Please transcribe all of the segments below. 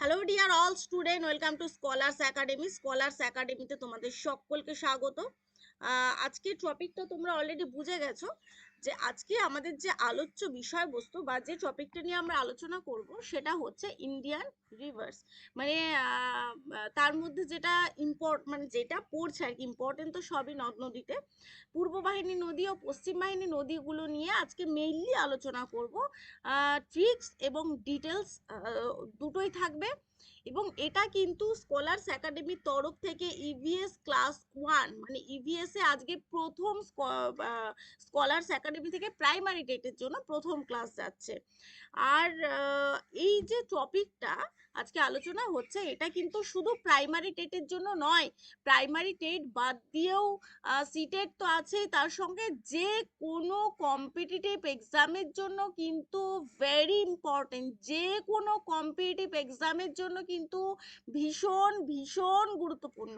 Hello dear all student welcome to scholars academy scholars একাডেমিতে তোমাদের সকলকে স্বাগত। আজকের টপিকটা তোমরা অলরেডি বুঝে গেছো। যে আজকে আমাদের যে আলোচ্য বিষয়বস্তু বা যে টপিকটা নিয়ে আমরা আলোচনা করব সেটা হচ্ছে ইন্ডিয়ান রিভার্স মানে তার মধ্যে যেটা ইম্পর্ট মানে যেটা পড়ছে আর কি ইম্পর্টেন্ট তো সবই নদ নদীতে। পূর্ব বাহিনী নদী ও পশ্চিম বাহিনী নদীগুলো নিয়ে আজকে মেইনলি আলোচনা করব। ট্রিক্স এবং ডিটেলস দুটোই থাকবে। এবং এটা কিন্তু স্কলার্স একাডেমির তরফ থেকে ইভিএস ক্লাস ওয়ান মানে ইভিএস এ আজকে প্রথম স্কলার্স একাডেমি থেকে প্রাইমারি টেটের জন্য প্রথম ক্লাস যাচ্ছে। আর এই যে টপিকটা আজকে আলোচনা হচ্ছে, এটা কিন্তু শুধু প্রাইমারি টেটের জন্য নয় প্রাইমারি টেট বাদ দিয়েও সিটেট তো আছেই তার সঙ্গে যে কোনো কম্পিটিটিভ এক্সামের জন্য কিন্তু ভেরি ইম্পর্টেন্ট যে কোনো কম্পিটিটিভ এক্সামের জন্য কিন্তু ভীষণ ভীষণ গুরুত্বপূর্ণ।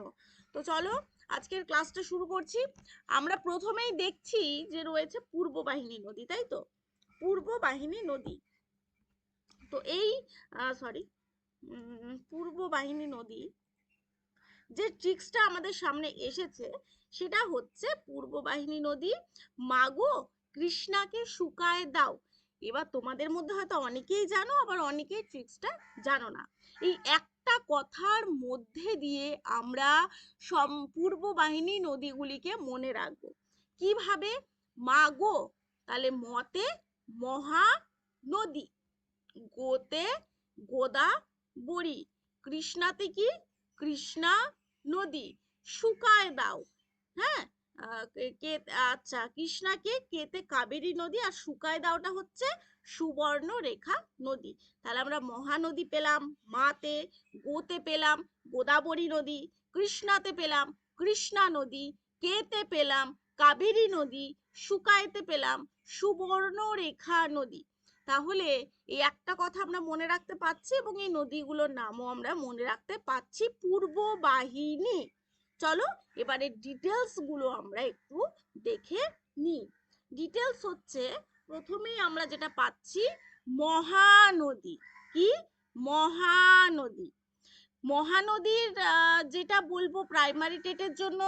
তো চলো আজকের ক্লাসটা শুরু করছি। আমরা প্রথমেই দেখছি যে রয়েছে পূর্ব বাহিনী নদী, তাই তো? পূর্ব বাহিনী নদী। তো এই সরি পূর্ব বাহিনী নদী যে ট্রিক্সটা আমাদের সামনে এসেছে, সেটা হচ্ছে পূর্ব বাহিনী নদী। মাগো কৃষ্ণাকে শুকায় দাও। এবার তোমাদের মধ্যে হয়তো অনেকেই জানো, আবার অনেকেই ট্রিক্সটা জানো না। এই একটা কথার মধ্যে দিয়ে আমরা সম পূর্ব বাহিনী নদীগুলিকে মনে রাখব। কীভাবে? মাগো তাহলে মতে মহা নদী, গোতে গোদা বড়ি, কৃষ্ণাতে কি? কৃষ্ণা নদী, শুকায় দাও। হ্যাঁ? আচ্ছা কৃষ্ণাকে, কেতে কাবেরী নদী আর শুকায় দাওটা হচ্ছে সুবর্ণ রেখা নদী। তাহলে আমরা মহানদী পেলাম, মাতে, গোতে পেলাম, গোদাবরী নদী, কৃষ্ণাতে পেলাম, কৃষ্ণা নদী, কেতে পেলাম, কাবেরী নদী শুকাইতে পেলাম, সুবর্ণরেখা নদী। তাহলে এই একটা কথা আমরা মনে রাখতে পারছি এবং এই নদীগুলোর নামও আমরা মনে রাখতে পারছি পূর্ব বাহিনী। চলো এবারে ডিটেলসগুলো আমরা একটু দেখে নিই। ডিটেলস হচ্ছে প্রথমেই আমরা যেটা পাচ্ছি, মহানদী। কি? মহানদী। মহানদীর যেটা বলব প্রাইমারি টেটের জন্য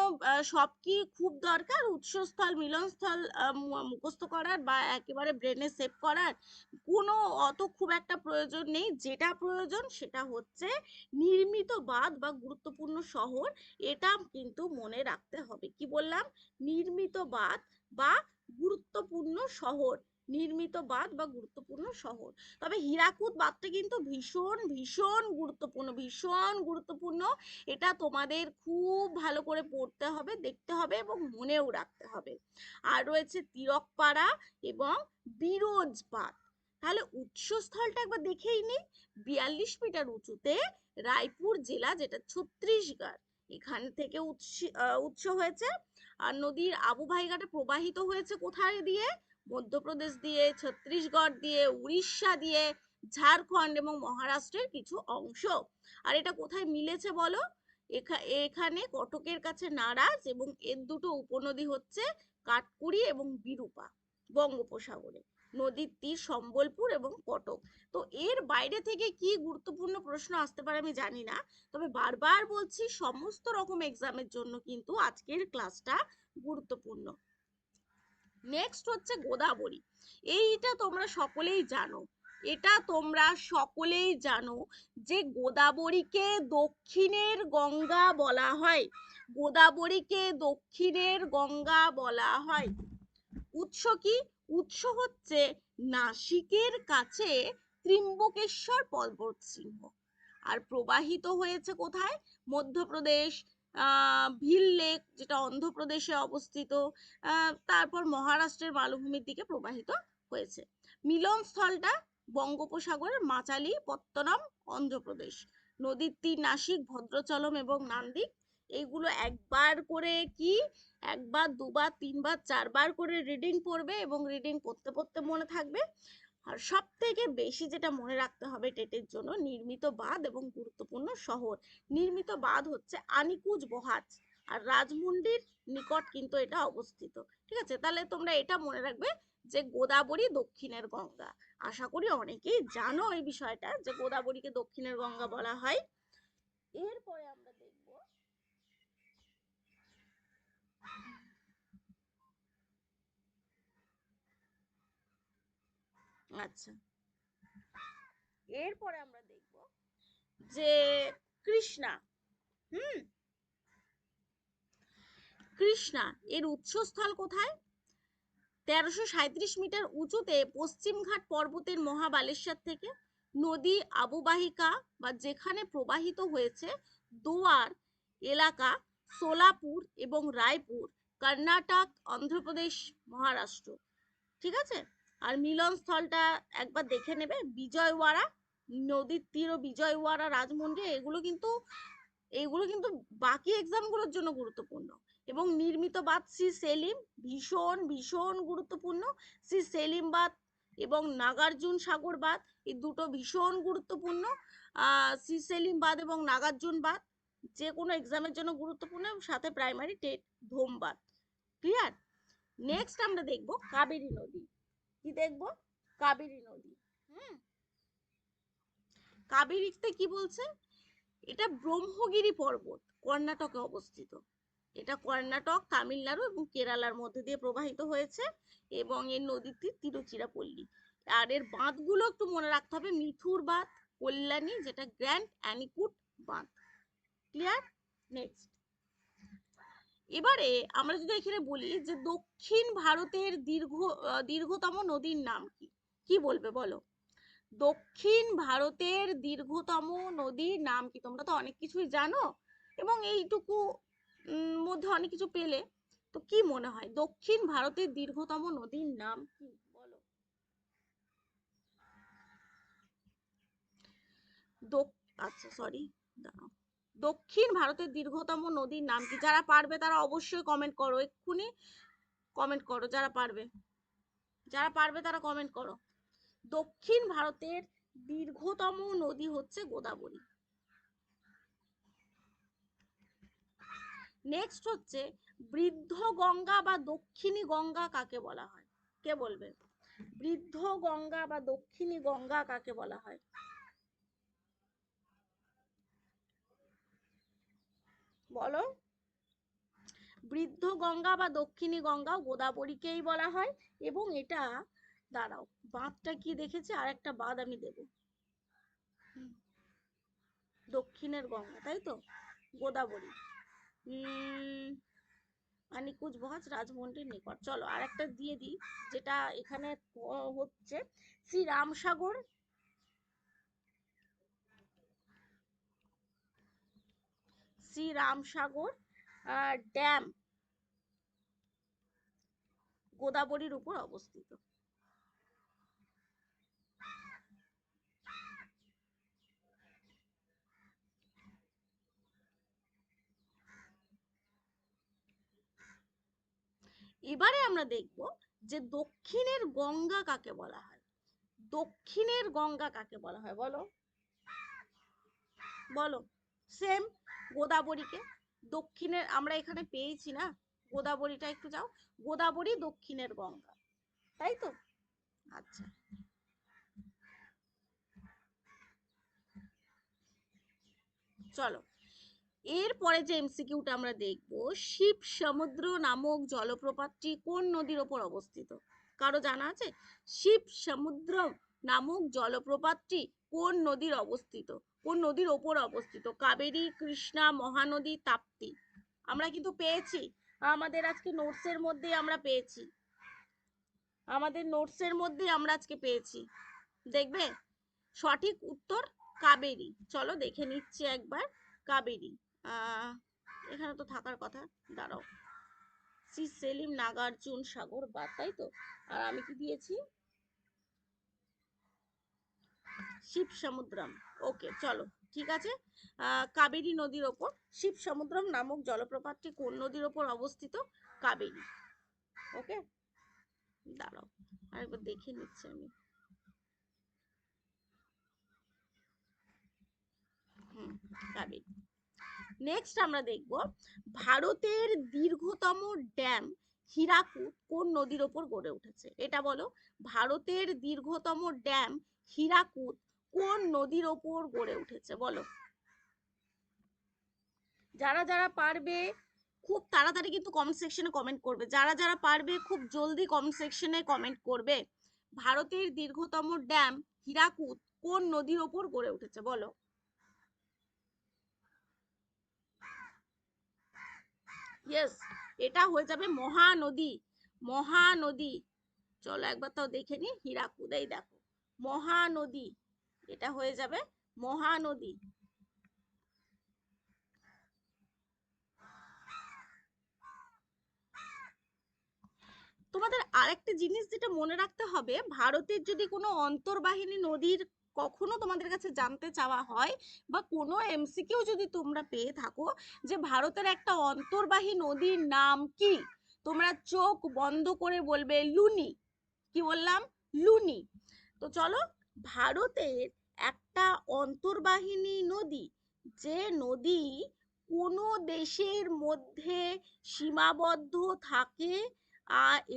সব কি খুব দরকার? উৎসস্থল, মিলনস্থল মুখস্থ করার বা একেবারে ব্রেনে সেভ করার কোনো অত খুব একটা প্রয়োজন নেই। যেটা প্রয়োজন সেটা হচ্ছে নির্মিত বাঁধ বা গুরুত্বপূর্ণ শহর। এটা কিন্তু মনে রাখতে হবে। কি বললাম? নির্মিত বাঁধ বা গুরুত্বপূর্ণ শহর। নির্মিত বাঁধ বা গুরুত্বপূর্ণ শহর। তবে হীরাকুদ বাঁধটা কিন্তু ভীষণ ভীষণ গুরুত্বপূর্ণ ভীষণ গুরুত্বপূর্ণ। এটা তোমাদের খুব ভালো করে পড়তে হবে, দেখতে হবে এবং মনেও রাখতে হবে। আর রয়েছে তিরকপাড়া এবং বিরোজ বাঁধ। তাহলে উৎসস্থলটা একবার দেখেই নিই বিয়াল্লিশ মিটার উঁচুতে রায়পুর জেলা, যেটা ছত্রিশগড় এখান থেকে উৎস উৎস হয়েছে। আর নদীর আবুভাইঘাটে প্রবাহিত হয়েছে কোথায় দিয়ে? মধ্যপ্রদেশ দিয়ে, ছত্তিশগড় দিয়ে, উড়িষ্যা দিয়ে, ঝাড়খণ্ড এবং মহারাষ্ট্রের কিছু অংশ। আর এটা কোথায় মিলেছে বলো? এখা- এখানে কটকের কাছে নারাজ এবং এর দুটো উপনদী হচ্ছে কাটকুড়ি এবং বিরূপা বঙ্গোপসাগরে। নদীর তীর সম্বলপুর এবং কটক। তো এর বাইরে থেকে কি গুরুত্বপূর্ণ প্রশ্ন আসতে পারে আমি জানি না, তবে বারবার বলছি সমস্ত রকম এক্সামের জন্য কিন্তু আজকের ক্লাসটা গুরুত্বপূর্ণ। নেক্সট হচ্ছে গোদাবরী। এইটা তোমরা সকলেই জানো। এটা তোমরা সকলেই জানো যে গোদাবরীকে দক্ষিণের গঙ্গা বলা হয়। গোদাবরীকে দক্ষিণের গঙ্গা বলা হয়। উৎস কি? উৎস হচ্ছে নাসিকের কাছে ত্রিম্বকেশ্বর পর্বত সিংহ আর প্রবাহিত হয়েছে কোথায়? মধ্যপ্রদেশ ভিল লেক যেটা অন্ধ্রপ্রদেশে অবস্থিত তারপর মহারাষ্ট্রের মালভূমির দিকে প্রবাহিত হয়েছে। মিলনস্থলটা বঙ্গোপসাগরের মাচালি, পত্তনম, অন্ধ্রপ্রদেশ। নদীর তীর নাসিক, ভদ্রচলম এবং নান্দিক। এইগুলো একবার করে কি? একবার, দুবার, তিনবার, চারবার করে রিডিং পড়বে এবং রিডিং পড়তে পড়তে মনে থাকবে। আর সব থেকে বেশি যেটা মনে রাখতে হবে টেটের জন্য, নির্মিত বাঁধ এবং গুরুত্বপূর্ণ শহর। নির্মিত বাঁধ হচ্ছে আনিকুজ বহাজ, আর রাজমুন্ডির নিকট কিন্তু এটা অবস্থিত। ঠিক আছে? তাহলে তোমরা এটা মনে রাখবে যে গোদাবরী দক্ষিণের গঙ্গা। আশা করি অনেকেই জানো এই বিষয়টা, যে গোদাবরীকে দক্ষিণের গঙ্গা বলা হয়। এরপরে আমরা দেখব আচ্ছা। এরপরে আমরা দেখব যে কৃষ্ণা, হুম? কৃষ্ণা, এর উৎসস্থল কোথায়? তেরোশো সাঁত্রিশ মিটার উঁচুতে পশ্চিমঘাট পর্বতের মহাবালেশ্বর থেকে নদী আবুবাহিকা বা যেখানে প্রবাহিত হয়েছে দোয়ার এলাকা সোলাপুর এবং রায়পুর, কর্ণাটক, অন্ধ্রপ্রদেশ, মহারাষ্ট্র। ঠিক আছে? আর মিলনস্থলটা একবার দেখে নেবে। বিজয়ওয়াড়া, নদীর তীর ও বিজয়ওয়াড়া রাজমন্দির, এগুলো কিন্তু এগুলো কিন্তু বাকি এক্সামগুলোর জন্য গুরুত্বপূর্ণ। এবং নির্মিত বাদ শ্রী সেলিম, ভীষণ ভীষণ গুরুত্বপূর্ণ। শ্রী সেলিম বাঁধ এবং নাগার্জুন সাগর বাঁধ, এই দুটো ভীষণ গুরুত্বপূর্ণ। শ্রী সেলিম বাঁধ এবং নাগার্জুন বাঁধ, যে কোনো এক্সামের জন্য গুরুত্বপূর্ণ সাথে প্রাইমারি টেট, ধোম বাঁধ। ক্লিয়ার নেক্সট আমরা দেখব কাবেরী নদী। কি দেখব? কাবেরী নদী। হুম। কাবেরীতে কি বলছে? এটা ব্রহ্মগিরি পর্বত কর্ণাটকে অবস্থিত। এটা কর্ণাটক তামিলনাড়ু এবং কেরালার মধ্যে দিয়ে প্রবাহিত হয়েছে এবং এর নদীটি তিরুচিরাপল্লী। আর এর বাঁধগুলো একটু মনে রাখতে হবে মিথুর বাঁধ কল্যাণী যেটা গ্র্যান্ড অ্যানিকুট বাঁধ। ক্লিয়ার নেক্সট এবারে আমরা যদি এখানে বলি যে দক্ষিণ ভারতের দীর্ঘ দীর্ঘতম নদীর নাম কি? কি বলবে বলো? দক্ষিণ ভারতের দীর্ঘতম নদীর নাম কি? তোমরা তো অনেক কিছুই জানো এবং এইটুকু মধ্যে অনেক কিছু পেলে। তো কি মনে হয়? দক্ষিণ ভারতের দীর্ঘতম নদীর নাম কি? বলো। আচ্ছা সরি দাঁড়াও। দক্ষিণ ভারতের দীর্ঘতম নদীর নাম কি? যারা পারবে তারা অবশ্যই কমেন্ট করো। এক্ষুনি কমেন্ট করো, যারা পারবে। যারা পারবে তারা কমেন্ট করো। দক্ষিণ ভারতের দীর্ঘতম নদী হচ্ছে গোদাবরী। নেক্সট হচ্ছে বৃদ্ধ গঙ্গা বা দক্ষিণী গঙ্গা কাকে বলা হয়? কে বলবে? বৃদ্ধ গঙ্গা বা দক্ষিণী গঙ্গা কাকে বলা হয়? বলো। বৃদ্ধ গঙ্গা বা দক্ষিণী গঙ্গা গোদাবরীকেই বলা হয় এবং এটা, দাঁড়াও, বাঁধটা কি দেখেছি? আর একটা বাঁধ আমি দেব। দক্ষিণের গঙ্গা, তাই তো? গোদাবরী। উম আনিকুচ বহাজ রাজমন্ডির নিকট। চলো আর একটা দিয়ে দিই, যেটা এখানে হচ্ছে শ্রী রামসাগর শ্রী রামসাগর ড্যাম গোদাবরীর উপর অবস্থিত। এবারে আমরা দেখব যে দক্ষিণের গঙ্গা কাকে বলা হয়? দক্ষিণের গঙ্গা কাকে বলা হয়? বলো। বলো। সেম গোদাবরীকে দক্ষিণের, আমরা এখানে পেয়েছি না। গোদাবরীটা একটু যাও। গোদাবরী দক্ষিণের গঙ্গা। তাই তো? আচ্ছা। চলো। এরপরে যে এমসিকিউটা আমরা দেখব, শিব সমুদ্র নামক জলপ্রপাতটি কোন নদীর ওপর অবস্থিত? কারও জানা আছে? শিব সমুদ্র নামক জলপ্রপাতটি কোন নদীর অবস্থিত? কোন নদীর ওপর অবস্থিত? কাবেরী, কৃষ্ণা, মহানদী, তাপ্তি। আমরা কিন্তু পেয়েছি। আমাদের আজকে নোটসের মধ্যে আমরা পেয়েছি। আমাদের নোটসের মধ্যে আমরা আজকে পেয়েছি। দেখবে? সঠিক উত্তর কাবেরী। চলো দেখে নিচ্ছি একবার কাবেরী। এখানে তো থাকার কথা। দাঁড়াও। শ্রী সেলিম নাগার্জুন সাগর বাদ, তাই তো? আর আমি কি দিয়েছি? শিব সমুদ্রম ওকে চলো, ঠিক আছে? কাবেরী নদীর ওপর। শিব সমুদ্রম নামক জলপ্রপাতটি কোন নদীর ওপর অবস্থিত? কাবেরী। ওকে দাঁড়াও, আরেকবার দেখে নিচ্ছি আমি। কাবেরী। নেক্সট আমরা দেখব ভারতের দীর্ঘতম ড্যাম হীরাকুদ কোন নদীর ওপর গড়ে উঠেছে? এটা বলো, ভারতের দীর্ঘতম ড্যাম হীরাকুদ কোন নদীর ওপর গড়ে উঠেছে বলো? যারা যারা পারবে, খুব তাড়াতাড়ি কিন্তু কমেন্ট সেকশনে কমেন্ট করবে। যারা যারা পারবে, খুব জলদি কমেন্ট সেকশনে কমেন্ট করবে। ভারতের দীর্ঘতম ড্যাম হীরাকুদ কোন নদীর ওপর গড়ে উঠেছে বলো? ইয়েস এটা হয়ে যাবে মহানদী মহানদী। চলো একবার তাও দেখে নি হীরাকুদ এই দেখো। মহানদী। এটা হয়ে যাবে মহানদী। তোমাদের আরেকটা জিনিস যেটা মনে রাখতে হবে, ভারতের যদি কোনো অন্তর্বাহিনী নদীর কখনো তোমাদের কাছে জানতে চাওয়া হয় বা কোনো এমসিকিউ যদি তোমরা পেয়ে থাকো যে ভারতের একটা অন্তর্বাহী নদীর নাম কি, তোমরা চোখ বন্ধ করে বলবে লুনি। কি বললাম? লুনি। তো চলো, ভারতের একটা অন্তর্বাহিনী নদী, যে নদী কোনো দেশের মধ্যে সীমাবদ্ধ থাকে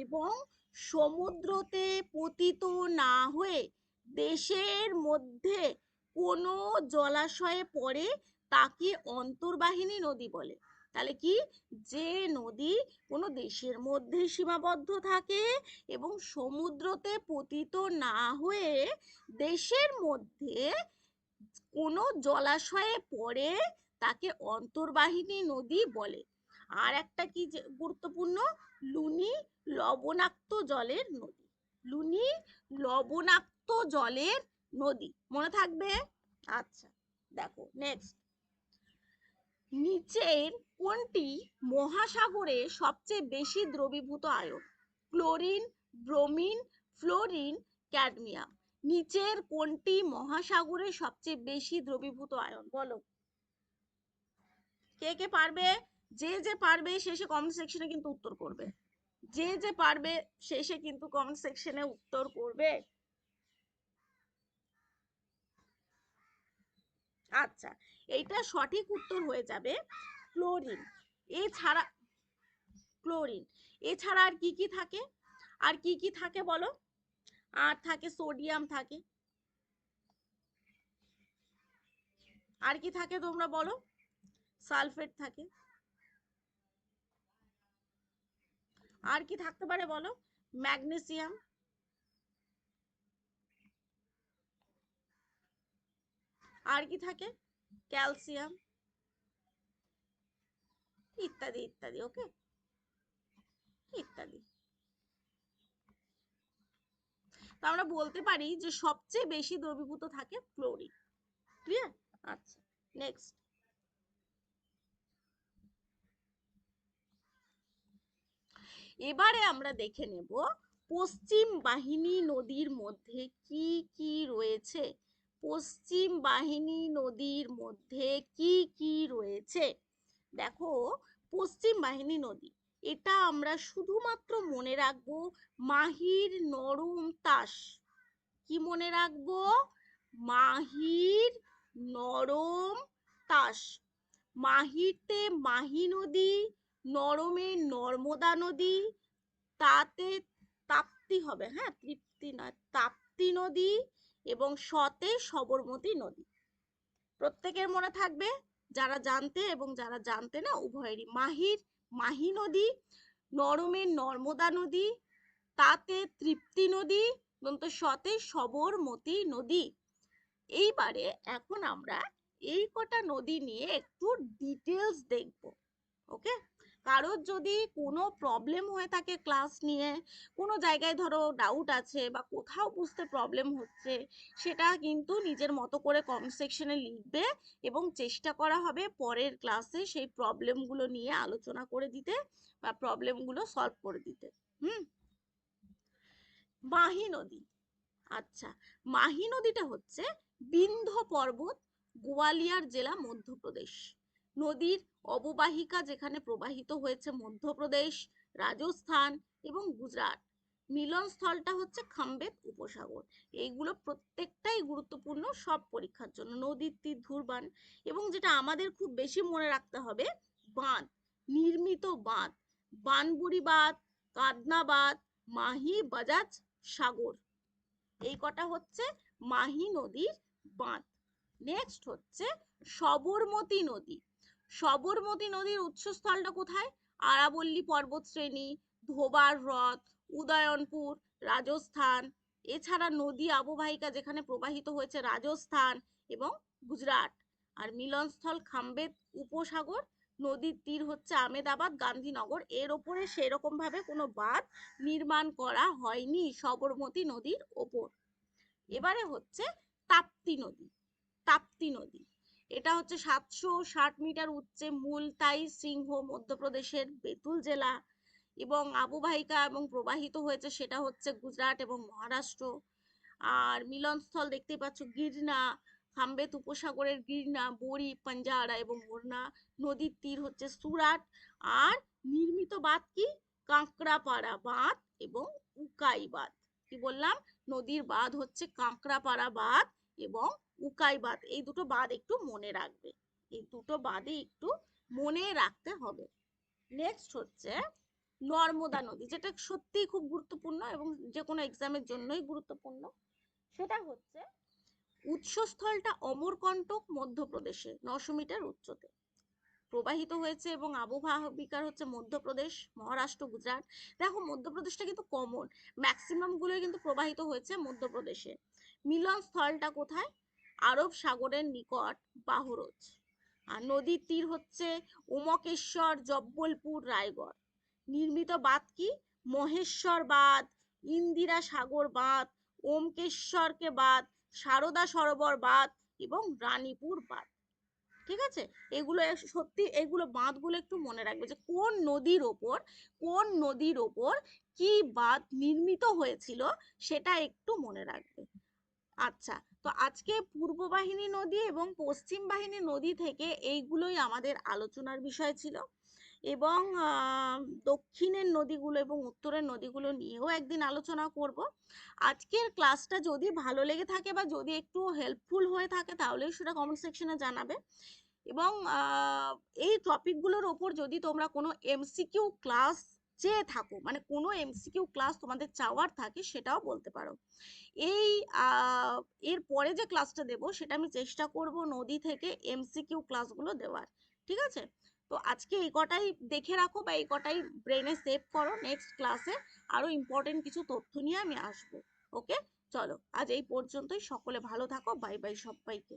এবং সমুদ্রতে পতিত না হয়ে দেশের মধ্যে কোনো জলাশয়ে পড়ে, তাকে অন্তর্বাহিনী নদী বলে। তাহলে কি? যে নদী কোনো দেশের মধ্যে সীমাবদ্ধ থাকে এবং সমুদ্রতে পতিত না হয়ে দেশের মধ্যে কোনো জলাশয়ে পড়ে তাকে অন্তর্বাহিনী নদী বলে। আর একটা কি গুরুত্বপূর্ণ? লুনি লবণাক্ত জলের নদী। লুনি লবণাক্ত জলের নদী। মনে থাকবে? আচ্ছা দেখো নেক্সট নিচের কোনটি মহাসাগরে সবচেয়ে বেশি দ্রবীভূত ion? Chlorine, bromine, fluorine, cadmium. নিচের কোনটি মহাসাগরে সবচেয়ে বেশি দ্রবীভূত আয়ন? বলো। কে কে পারবে? যে যে পারবে শেষে কমেন্ট সেকশনে কিন্তু উত্তর করবে। যে যে পারবে শেষে কিন্তু কমেন্ট সেকশনে উত্তর করবে। আচ্ছা এইটা সঠিক উত্তর হয়ে যাবে ক্লোরিন। এছাড়া ক্লোরিন। এছাড়া আর কি কি থাকে? আর কি কি থাকে বলো? আর থাকে, সোডিয়াম থাকে। আর কি থাকে তোমরা বলো? সালফেট থাকে। আর কি থাকতে পারে বলো? ম্যাগনেসিয়াম। আর কি থাকে? ক্যালসিয়াম ইত্যাদি ইত্যাদি ওকে ইত্যাদি। তো আমরা বলতে পারি যে সবচেয়ে বেশি দ্রবীভূত থাকে ক্লোরিন ক্লিয়ার আচ্ছা নেক্সট এবারে আমরা দেখে নেব পশ্চিম বাহিনী নদীর মধ্যে কি কি রয়েছে? পশ্চিম বাহিনী নদীর মধ্যে কি কি রয়েছে? দেখো, পশ্চিম বাহিনী নদী, এটা আমরা শুধুমাত্র মনে রাখব মাহির নরম তাস। কি মনে রাখব? মাহির নরম তাস। মাহিরতে মাহি নদী, নরমে নর্মদা নদী, তাতে তাপ্তি হবে হ্যাঁ তৃপ্তি নয়, তাপ্তি নদী এবং সতে সবরমতী নদী। প্রত্যেকের মনে থাকবে, যারা জানতে এবং যারা জানতে না উভয়েরই। মাহির, মাহি নদী, নরমের নর্মদা নদী, তাতে তৃপ্তি নদী সতে সবরমতী নদী। এইবারে এখন আমরা এই কটা নদী নিয়ে একটু ডিটেলস দেখব। কারোর যদি কোনো প্রবলেম হয়ে থাকে ক্লাস নিয়ে, কোনো জায়গায় ধরো ডাউট আছে বা কোথাও বুঝতে প্রবলেম হচ্ছে, সেটা কিন্তু নিজের মতো করে কমেন্ট সেকশনে লিখবে এবং চেষ্টা করা হবে পরের ক্লাসে সেই প্রবলেমগুলো নিয়ে আলোচনা করে দিতে বা প্রবলেমগুলো সলভ করে দিতে। হুম? মাহি নদী। আচ্ছা মাহি নদীটা হচ্ছে বিন্ধ্য পর্বত গোয়ালিয়ার জেলা মধ্যপ্রদেশ। নদীর অববাহিকা যেখানে প্রবাহিত হয়েছে মধ্যপ্রদেশ, রাজস্থান এবং গুজরাট। মিলনস্থলটা হচ্ছে খাম্বেত উপসাগর। এইগুলো প্রত্যেকটাই গুরুত্বপূর্ণ সব পরীক্ষার জন্য। নদীর তীর, ধুরবান এবং যেটা আমাদের খুব বেশি মনে রাখতে হবে, বাঁধ, নির্মিত বাঁধ। বানবুড়ি বাঁধ কাদনা বাঁধ মাহি বাজাজ সাগর। এই কটা হচ্ছে মাহি নদীর বাঁধ। নেক্সট হচ্ছে সবরমতী নদী। সবরমতী নদীর উৎসস্থলটা কোথায়? আরাবল্লী পর্বত শ্রেণি ধোবার হ্রদ, উদয়নপুর, রাজস্থান। এছাড়া নদী অববাহিকা যেখানে প্রবাহিত হয়েছে রাজস্থান এবং গুজরাট। আর মিলনস্থল খাম্বেত উপসাগর, নদীর তীর হচ্ছে আমেদাবাদ গান্ধীনগর। এর ওপরে সেরকম ভাবে কোনো বাঁধ নির্মাণ করা হয়নি সবরমতী নদীর ওপর। এবারে হচ্ছে তাপ্তি নদী তাপ্তি নদী। এটা হচ্ছে সাতশো ষাট মিটার উচ্চে মুলতাই সিংহ মধ্যপ্রদেশের বেতুল জেলা এবং আবুবাহিকা এবং প্রবাহিত হয়েছে সেটা হচ্ছে গুজরাট এবং মহারাষ্ট্র। আর মিলনস্থল দেখতে পাচ্ছ, গিরনা, খাম্বেত উপসাগরের গিরনা, বড়ি, পাঞ্জারা এবং মোরনা নদীর তীর হচ্ছে সুরাট। আর নির্মিত বাঁধ কি? কাঁকড়াপাড়া বাঁধ এবং উকাই বাঁধ। কি বললাম? নদীর বাঁধ হচ্ছে কাঁকড়াপাড়া বাঁধ এবং উকাই বাঁধ, এই দুটো বাঁধ একটু মনে রাখবে। এই দুটো বাঁধে একটু মনে রাখতে হবে। নেক্সট হচ্ছে নর্মদা নদী, যেটা সত্যিই খুব গুরুত্বপূর্ণ এবং যে কোনো এক্সামের জন্যই গুরুত্বপূর্ণ। সেটা হচ্ছে উৎসস্থলটা অমরকণ্টক মধ্যপ্রদেশে নশো মিটার উচ্চতে। প্রবাহিত হয়েছে এবং আবহাওয়া হচ্ছে মধ্যপ্রদেশ, মহারাষ্ট্র, গুজরাট। দেখো, মধ্যপ্রদেশটা কিন্তু কমন ম্যাক্সিমাম গুলোই কিন্তু প্রবাহিত হয়েছে মধ্যপ্রদেশে। মিলন স্থলটা কোথায়? আরব সাগরের নিকট বাহরজ। আর নদীর তীর হচ্ছে উমকেশ্বর জব্বলপুর রায়গড়। নির্মিত বাঁধ কি? মহেশ্বর বাঁধ, ইন্দিরা সাগর বাঁধ, ওমকেশ্বরকে বাঁধ, সারদা সরোবর বাঁধ এবং রানীপুর বাঁধ। ঠিক আছে? এগুলো সত্যি এগুলো বাঁধগুলো একটু মনে রাখবে যে কোন নদীর ওপর, কোন নদীর ওপর কি বাঁধ নির্মিত হয়েছিল সেটা একটু মনে রাখবে। আচ্ছা তো আজকে পূর্ব বাহিনী নদী এবং পশ্চিম বাহিনী নদী থেকে এইগুলোই আমাদের আলোচনার বিষয় ছিল এবং দক্ষিণের নদীগুলো এবং উত্তরের নদীগুলো নিয়েও একদিন আলোচনা করব। আজকের ক্লাসটা যদি ভালো লেগে থাকে বা যদি একটু হেল্পফুল হয়ে থাকে তাহলে সেটা কমেন্ট সেকশনে জানাবে। এবং এই টপিকগুলোর ওপর যদি তোমরা কোনো এমসিকিউ ক্লাস চেয়ে থাকো মানে কোনো এমসিকিউ ক্লাস তোমাদের চাওয়ার থাকে সেটাও বলতে পারো। এই এর পরে যে ক্লাসটা দেব সেটা আমি চেষ্টা করব নদী থেকে এমসিকিউ ক্লাসগুলো দেওয়ার, ঠিক আছে? তো আজকে এই কটাই দেখে রাখো বা এই কটাই ব্রেনে সেভ করো নেক্সট ক্লাসে আরও ইম্পর্টেন্ট কিছু তথ্য নিয়ে আমি আসব ওকে চলো, আজ এই পর্যন্তই, সকলে ভালো থাকো বাই বাই সবাইকে।